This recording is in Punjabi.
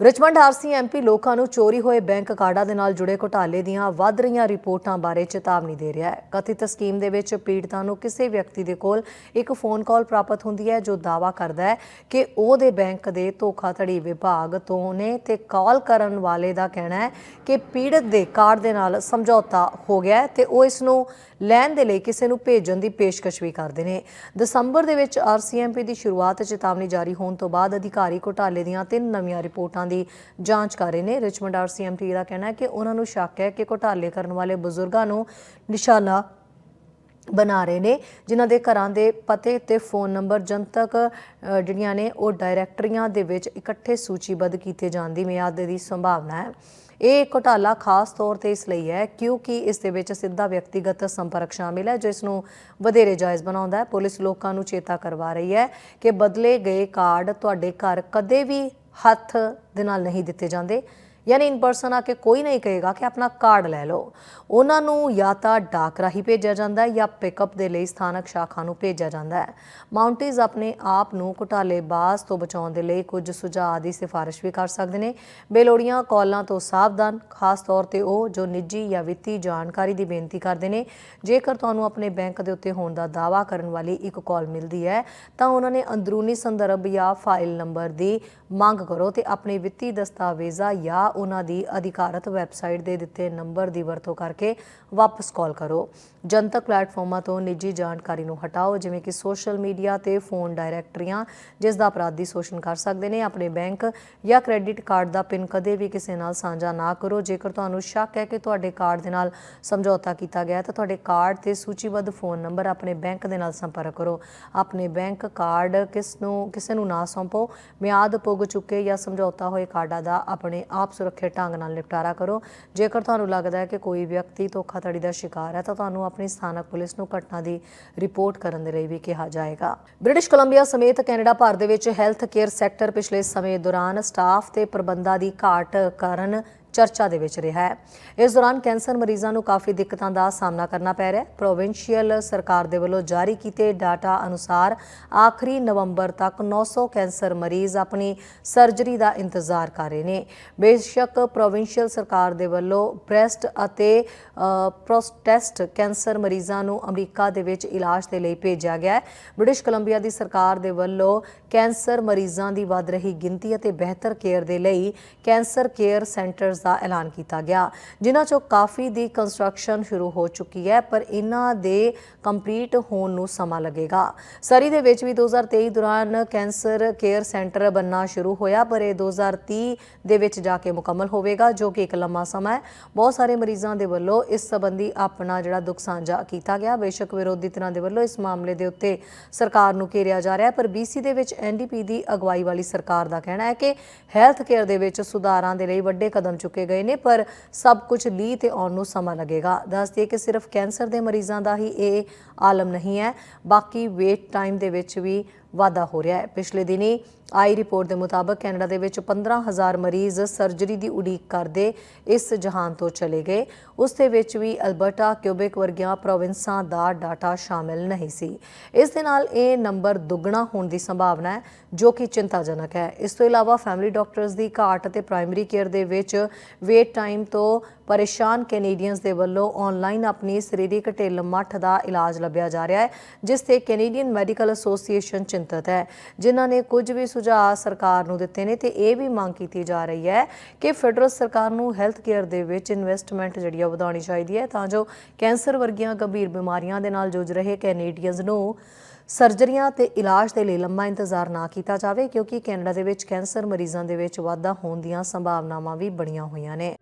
ਰਿਚਮੰਡ ਆਰਸੀ ਐਮਪੀ ਲੋਕਾਂ ਨੂੰ ਚੋਰੀ ਹੋਏ ਬੈਂਕ ਕਾਰਡਾਂ ਦੇ ਨਾਲ ਜੁੜੇ ਘੁਟਾਲੇ ਦੀਆਂ ਵੱਧ ਰਹੀਆਂ ਰਿਪੋਰਟਾਂ ਬਾਰੇ ਚੇਤਾਵਨੀ ਦੇ ਰਿਹਾ ਹੈ। ਕਥਿਤ ਸਕੀਮ ਦੇ ਵਿੱਚ ਪੀੜਤਾਂ ਨੂੰ ਕਿਸੇ ਵਿਅਕਤੀ ਦੇ ਕੋਲ ਇੱਕ ਫੋਨ ਕਾਲ ਪ੍ਰਾਪਤ ਹੁੰਦੀ ਹੈ, ਜੋ ਦਾਅਵਾ ਕਰਦਾ ਹੈ ਕਿ ਉਹਦੇ ਬੈਂਕ ਦੇ ਧੋਖਾਧੜੀ ਵਿਭਾਗ ਤੋਂ ਨੇ ਤੇ ਕਾਲ ਕਰਨ ਵਾਲੇ ਦਾ ਕਹਿਣਾ ਹੈ ਕਿ ਪੀੜਤ ਦੇ ਕਾਰਡ ਦੇ ਨਾਲ ਸਮਝੌਤਾ ਹੋ ਗਿਆ ਹੈ ਤੇ ਉਹ ਇਸ ਨੂੰ ਲੈਣ ਦੇ ਲਈ ਕਿਸੇ ਨੂੰ ਭੇਜਣ ਦੀ ਪੇਸ਼ਕਸ਼ ਵੀ ਕਰਦੇ ਨੇ। ਦਸੰਬਰ ਦੇ ਵਿੱਚ ਆਰਸੀਐਮਪੀ ਦੀ ਸ਼ੁਰੂਆਤ ਚੇਤਾਵਨੀ ਜਾਰੀ ਹੋਣ ਤੋਂ ਬਾਅਦ ਅਧਿਕਾਰੀ ਘੁਟਾਲੇ ਦੀਆਂ ਤਿੰਨ ਨਵੀਆਂ ਰਿਪੋਰਟਾਂ ਦੀ ਜਾਂਚ ਕਰ ਰਹੇ ਨੇ। ਰਿਚਮੰਡ ਆਰਸੀਐਮਪੀ ਦਾ ਕਹਿਣਾ ਹੈ ਕਿ ਉਹਨਾਂ ਨੂੰ ਸ਼ੱਕ ਹੈ ਕਿ ਘੁਟਾਲੇ ਕਰਨ ਵਾਲੇ ਬਜ਼ੁਰਗਾਂ ਨੂੰ ਨਿਸ਼ਾਨਾ ਬਣਾ ਰਹੇ ਨੇ, ਜਿਨ੍ਹਾਂ ਦੇ ਘਰਾਂ ਦੇ ਪਤੇ ਤੇ ਫੋਨ ਨੰਬਰ ਜਨਤਕ ਜਿਹੜੀਆਂ ਨੇ ਉਹ ਡਾਇਰੈਕਟਰੀਆਂ ਦੇ ਵਿੱਚ ਇਕੱਠੇ ਸੂਚੀਬੱਧ ਕੀਤੇ ਜਾਣ ਦੀ ਮਿਆਦ ਦੀ ਸੰਭਾਵਨਾ ਹੈ। ਇਹ ਘੁਟਾਲਾ ਖਾਸ ਤੌਰ ਤੇ ਇਸ ਲਈ ਹੈ ਕਿਉਂਕਿ ਇਸ ਦੇ ਵਿੱਚ ਸਿੱਧਾ ਵਿਅਕਤੀਗਤ ਸੰਪਰਕ ਸ਼ਾਮਿਲ ਹੈ ਜੋ ਇਸ ਨੂੰ ਵਧੇਰੇ ਜਾਇਜ਼ ਬਣਾਉਂਦਾ ਹੈ। ਪੁਲਿਸ ਲੋਕਾਂ ਨੂੰ ਚੇਤਾ ਕਰਵਾ ਰਹੀ ਹੈ ਕਿ ਬਦਲੇ ਗਏ ਕਾਰਡ ਤੁਹਾਡੇ ਘਰ ਕਦੇ ਵੀ ਹੱਥ ਦੇ ਨਾਲ ਨਹੀਂ ਦਿੱਤੇ ਜਾਂਦੇ। ਯਾਨੀ ਇਨ ਪਰਸਨ ਆ ਕੇ ਕੋਈ ਨਹੀਂ ਕਹੇਗਾ ਕਿ ਆਪਣਾ ਕਾਰਡ ਲੈ ਲਓ। ਉਹਨਾਂ ਨੂੰ ਜਾਂ ਤਾਂ ਡਾਕ ਰਾਹੀਂ ਭੇਜਿਆ ਜਾਂਦਾ ਹੈ ਜਾਂ ਪਿਕਅਪ ਦੇ ਲਈ ਸਥਾਨਕ ਸ਼ਾਖਾ ਨੂੰ ਭੇਜਿਆ ਜਾਂਦਾ ਹੈ। ਮਾਉਂਟੀਜ਼ ਆਪਣੇ ਆਪ ਨੂੰ ਘੁਟਾਲੇਬਾਜ਼ ਤੋਂ ਬਚਾਉਣ ਦੇ ਲਈ ਕੁਝ ਸੁਝਾਅ ਦੀ ਸਿਫਾਰਿਸ਼ ਵੀ ਕਰ ਸਕਦੇ ਨੇ। ਬੇਲੋੜੀਆਂ ਕਾਲਾਂ ਤੋਂ ਸਾਵਧਾਨ, ਖਾਸ ਤੌਰ ਤੇ ਉਹ ਜੋ ਨਿੱਜੀ ਜਾਂ ਵਿੱਤੀ ਜਾਣਕਾਰੀ ਦੀ ਬੇਨਤੀ ਕਰਦੇ ਨੇ। ਜੇਕਰ ਤੁਹਾਨੂੰ ਆਪਣੇ ਬੈਂਕ ਦੇ ਉੱਤੇ ਹੋਣ ਦਾ ਦਾਅਵਾ ਕਰਨ ਵਾਲੀ ਇੱਕ ਕਾਲ ਮਿਲਦੀ ਹੈ, ਤਾਂ ਉਹਨਾਂ ਨੇ ਅੰਦਰੂਨੀ ਸੰਦਰਭ ਜਾਂ ਫਾਈਲ ਨੰਬਰ ਦੀ ਮੰਗ ਕਰੋ ਤੇ ਆਪਣੇ ਵਿੱਤੀ ਦਸਤਾਵੇਜ਼ਾਂ ਜਾਂ ਉਹਨਾਂ ਦੀ ਅਧਿਕਾਰਤ ਵੈਬਸਾਈਟ ਦੇ ਦਿੱਤੇ ਨੰਬਰ ਦੀ ਵਰਤੋਂ ਕਰਕੇ ਵਾਪਸ ਕਾਲ ਕਰੋ। ਜਨਤਕ ਪਲੇਟਫਾਰਮਾਂ ਤੋਂ ਨਿੱਜੀ ਜਾਣਕਾਰੀ ਨੂੰ ਹਟਾਓ, ਜਿਵੇਂ ਕਿ ਸੋਸ਼ਲ ਮੀਡੀਆ ਤੇ ਫੋਨ ਡਾਇਰੈਕਟਰੀਆਂ, ਜਿਸ ਦਾ ਅਪਰਾਧੀ ਸ਼ੋਸ਼ਣ ਕਰ ਸਕਦੇ ਨੇ। ਆਪਣੇ ਬੈਂਕ ਜਾਂ ਕ੍ਰੈਡਿਟ ਕਾਰਡ ਦਾ ਪਿਨ ਕਦੇ ਵੀ ਕਿਸੇ ਨਾਲ ਸਾਂਝਾ ਨਾ ਕਰੋ। ਜੇਕਰ ਤੁਹਾਨੂੰ ਸ਼ੱਕ ਹੈ ਕਿ ਤੁਹਾਡੇ ਕਾਰਡ ਦੇ ਨਾਲ ਸਮਝੌਤਾ ਕੀਤਾ ਗਿਆ ਹੈ, ਤਾਂ ਤੁਹਾਡੇ ਕਾਰਡ ਤੇ ਸੂਚੀਬੱਧ ਫੋਨ ਨੰਬਰ ਆਪਣੇ ਬੈਂਕ ਦੇ ਨਾਲ ਸੰਪਰਕ ਕਰੋ। ਆਪਣੇ ਬੈਂਕ ਕਾਰਡ ਕਿਸ ਨੂੰ, ਕਿਸੇ ਨੂੰ ਨਾ ਸੌਂਪੋ। ਮਿਆਦ, ਪੁੱਗ ਚੁੱਕੇ ਜਾਂ ਸਮਝੌਤਾ ਹੋਏ ਕਾਰਡਾਂ ਦਾ ਆਪਣੇ ਆਪ ਸੁਰੱਖਿਅਤ ਢੰਗ ਨਾਲ ਨਿਪਟਾਰਾ ਕਰੋ। ਜੇਕਰ ਤੁਹਾਨੂੰ ਲੱਗਦਾ ਹੈ ਕਿ ਕੋਈ ਵਿਅਕਤੀ ਧੋਖਾਧੜੀ ਦਾ ਸ਼ਿਕਾਰ ਹੈ, ਤਾਂ ਤੁਹਾਨੂੰ ਆਪਣੀ ਸਥਾਨਕ ਪੁਲਿਸ ਨੂੰ ਘਟਨਾ ਦੀ ਰਿਪੋਰਟ ਕਰਨ ਦੇ ਲਈ ਵੀ ਕਿਹਾ ਜਾਏਗਾ। ਬ੍ਰਿਟਿਸ਼ ਕੋਲੰਬੀਆ ਸਮੇਤ ਕੈਨੇਡਾ ਭਰ ਦੇ ਵਿੱਚ ਹੈਲਥ ਕੇਅਰ ਸੈਕਟਰ ਪਿਛਲੇ ਸਮੇਂ ਦੌਰਾਨ ਸਟਾਫ ਤੇ ਪ੍ਰਬੰਧਾਂ ਦੀ ਘਾਟ ਕਾਰਨ ਚਰਚਾ ਦੇ ਵਿੱਚ ਰਿਹਾ ਹੈ। ਇਸ ਦੌਰਾਨ ਕੈਂਸਰ ਮਰੀਜ਼ਾਂ ਨੂੰ ਕਾਫੀ ਦਿੱਕਤਾਂ ਦਾ ਸਾਹਮਣਾ ਕਰਨਾ ਪੈ ਰਿਹਾ ਹੈ। ਪ੍ਰੋਵਿੰਸ਼ੀਅਲ ਸਰਕਾਰ ਦੇ ਵੱਲੋਂ ਜਾਰੀ ਕੀਤੇ ਡਾਟਾ ਅਨੁਸਾਰ ਆਖਰੀ ਨਵੰਬਰ ਤੱਕ 900 ਕੈਂਸਰ ਮਰੀਜ਼ ਆਪਣੀ ਸਰਜਰੀ ਦਾ ਇੰਤਜ਼ਾਰ ਕਰ ਰਹੇ ਨੇ। ਬੇਸ਼ੱਕ ਪ੍ਰੋਵਿੰਸ਼ੀਅਲ ਸਰਕਾਰ ਦੇ ਵੱਲੋਂ ਬ੍ਰੈਸਟ ਅਤੇ ਪ੍ਰੋਸਟੈਸਟ ਕੈਂਸਰ ਮਰੀਜ਼ਾਂ ਨੂੰ ਅਮਰੀਕਾ ਦੇ ਵਿੱਚ ਇਲਾਜ ਦੇ ਲਈ ਭੇਜਿਆ ਗਿਆ ਹੈ। ਬ੍ਰਿਟਿਸ਼ ਕੋਲੰਬੀਆ ਦੀ ਸਰਕਾਰ ਦੇ ਵੱਲੋਂ ਕੈਂਸਰ ਮਰੀਜ਼ਾਂ ਦੀ ਵੱਧ ਰਹੀ ਗਿਣਤੀ ਅਤੇ ਬਿਹਤਰ ਕੇਅਰ ਦੇ ਲਈ ਕੈਂਸਰ ਕੇਅਰ ਸੈਂਟਰਸ ਦਾ ਐਲਾਨ ਕੀਤਾ ਗਿਆ, ਜਿਨ੍ਹਾਂ ਚੋਂ ਕਾਫੀ ਦੀ ਕੰਸਟਰਕਸ਼ਨ ਸ਼ੁਰੂ ਹੋ ਚੁੱਕੀ ਹੈ, ਪਰ ਇਹਨਾਂ ਦੇ ਕੰਪਲੀਟ ਹੋਣ ਨੂੰ ਸਮਾਂ ਲੱਗੇਗਾ। ਸਰੀ ਦੇ ਵਿੱਚ ਵੀ 2023 ਦੌਰਾਨ ਕੈਂਸਰ ਕੇਅਰ ਸੈਂਟਰ ਬੰਨਾ ਸ਼ੁਰੂ ਹੋਇਆ, ਪਰ ਇਹ 2030 ਦੇ ਵਿੱਚ ਜਾ ਕੇ ਮੁਕੰਮਲ ਹੋਵੇਗਾ, ਜੋ ਕਿ ਇੱਕ ਲੰਮਾ ਸਮਾਂ ਹੈ। ਬਹੁਤ ਸਾਰੇ ਮਰੀਜ਼ਾਂ ਦੇ ਵੱਲੋਂ ਇਸ ਸੰਬੰਧੀ ਆਪਣਾ ਜਿਹੜਾ ਦੁੱਖ ਸਾਂਝਾ ਕੀਤਾ ਗਿਆ। ਬੇਸ਼ੱਕ ਵਿਰੋਧੀ ਧਿਰਾਂ ਦੇ ਵੱਲੋਂ ਇਸ ਮਾਮਲੇ ਦੇ ਉੱਤੇ ਸਰਕਾਰ ਨੂੰ ਘੇਰਿਆ ਜਾ ਰਿਹਾ ਹੈ, ਪਰ ਬੀਸੀ ਦੇ ਵਿੱਚ ਐਨਡੀਪੀ ਦੀ ਅਗਵਾਈ ਵਾਲੀ ਸਰਕਾਰ ਦਾ ਕਹਿਣਾ ਹੈ ਕਿ ਹੈਲਥ ਕੇਅਰ ਦੇ ਵਿੱਚ ਸੁਧਾਰਾਂ ਦੇ ਲਈ ਵੱਡੇ ਕਦਮ ਚੁੱਕੇ ਚੁੱਕੇ ਗਏ ਨੇ, ਪਰ ਸਭ ਕੁਝ ਲੀ ਤੇ ਆਉਣ ਨੂੰ ਸਮਾਂ ਲੱਗੇਗਾ। ਦੱਸ ਦਈਏ ਕਿ ਸਿਰਫ ਕੈਂਸਰ ਦੇ ਮਰੀਜ਼ਾਂ ਦਾ ਹੀ ਇਹ ਆਲਮ ਨਹੀਂ ਹੈ। ਬਾਕੀ ਵੇਟ ਟਾਈਮ ਦੇ ਵਿੱਚ ਵੀ ਵਾਧਾ ਹੋ ਰਿਹਾ ਹੈ। ਪਿਛਲੇ ਦਿਨੀ ਆਈ ਰਿਪੋਰਟ ਦੇ ਮੁਤਾਬਕ ਕੈਨੇਡਾ ਦੇ ਵਿੱਚ 15000 ਮਰੀਜ਼ ਸਰਜਰੀ ਦੀ ਉਡੀਕ ਕਰਦੇ ਇਸ ਜਹਾਨ ਤੋਂ ਚਲੇ ਗਏ। ਉਸ ਦੇ ਵਿੱਚ ਵੀ ਅਲਬਰਟਾ ਕਿਊਬਿਕ ਵਰਗੀਆਂ ਪ੍ਰੋਵਿੰਸਾਂ ਦਾ ਡਾਟਾ ਸ਼ਾਮਿਲ ਨਹੀਂ ਸੀ। ਇਸ ਦੇ ਨਾਲ ਇਹ ਨੰਬਰ ਦੁੱਗਣਾ ਹੋਣ ਦੀ ਸੰਭਾਵਨਾ ਹੈ, ਜੋ ਕਿ ਚਿੰਤਾਜਨਕ ਹੈ। ਇਸ ਤੋਂ ਇਲਾਵਾ ਫੈਮਿਲੀ ਡਾਕਟਰਸ ਦੀ ਘਾਟ ਅਤੇ ਪ੍ਰਾਇਮਰੀ ਕੇਅਰ ਦੇ ਵਿੱਚ ਵੇਟ ਟਾਈਮ ਤੋਂ ਪਰੇਸ਼ਾਨ ਕੈਨੇਡੀਅਨਸ ਦੇ ਵੱਲੋਂ ਆਨਲਾਈਨ ਆਪਣੀ ਸਰੀਰਕ ਢਿੱਲ ਮੱਠ ਦਾ ਇਲਾਜ ਲੱਭਿਆ ਜਾ ਰਿਹਾ ਹੈ, ਜਿਸ ਤੇ ਕੈਨੇਡੀਅਨ ਮੈਡੀਕਲ ਐਸੋਸੀਏਸ਼ਨ ਚਿੰਤਤ ਹੈ। ਜਿਨ੍ਹਾਂ ਨੇ ਕੁਝ ਵੀ ਸੁਝਾਅ ਸਰਕਾਰ ਨੂੰ ਦਿੱਤੇ ਨੇ ਤੇ ਇਹ ਵੀ ਮੰਗ ਕੀਤੀ ਜਾ ਰਹੀ ਹੈ ਕਿ ਫੈਡਰਲ ਸਰਕਾਰ ਨੂੰ ਹੈਲਥ ਕੇਅਰ ਦੇ ਵਿੱਚ ਇਨਵੈਸਟਮੈਂਟ ਜਿਹੜੀ ਆ ਵਧਾਉਣੀ ਚਾਹੀਦੀ ਹੈ, ਤਾਂ ਜੋ ਕੈਂਸਰ ਵਰਗੀਆਂ ਗੰਭੀਰ ਬਿਮਾਰੀਆਂ ਦੇ ਨਾਲ ਜੂਝ ਰਹੇ ਕੈਨੇਡੀਅਨਸ ਨੂੰ ਸਰਜਰੀਆਂ ਤੇ ਇਲਾਜ ਦੇ ਲਈ ਲੰਮਾ ਇੰਤਜ਼ਾਰ ਨਾ ਕੀਤਾ ਜਾਵੇ, ਕਿਉਂਕਿ ਕੈਨੇਡਾ ਦੇ ਵਿੱਚ ਕੈਂਸਰ ਮਰੀਜ਼ਾਂ ਦੇ ਵਿੱਚ ਵਾਧਾ ਹੋਣ ਦੀਆਂ ਸੰਭਾਵਨਾਵਾਂ ਵੀ ਬਣੀਆਂ ਹੋਈਆਂ ਨੇ।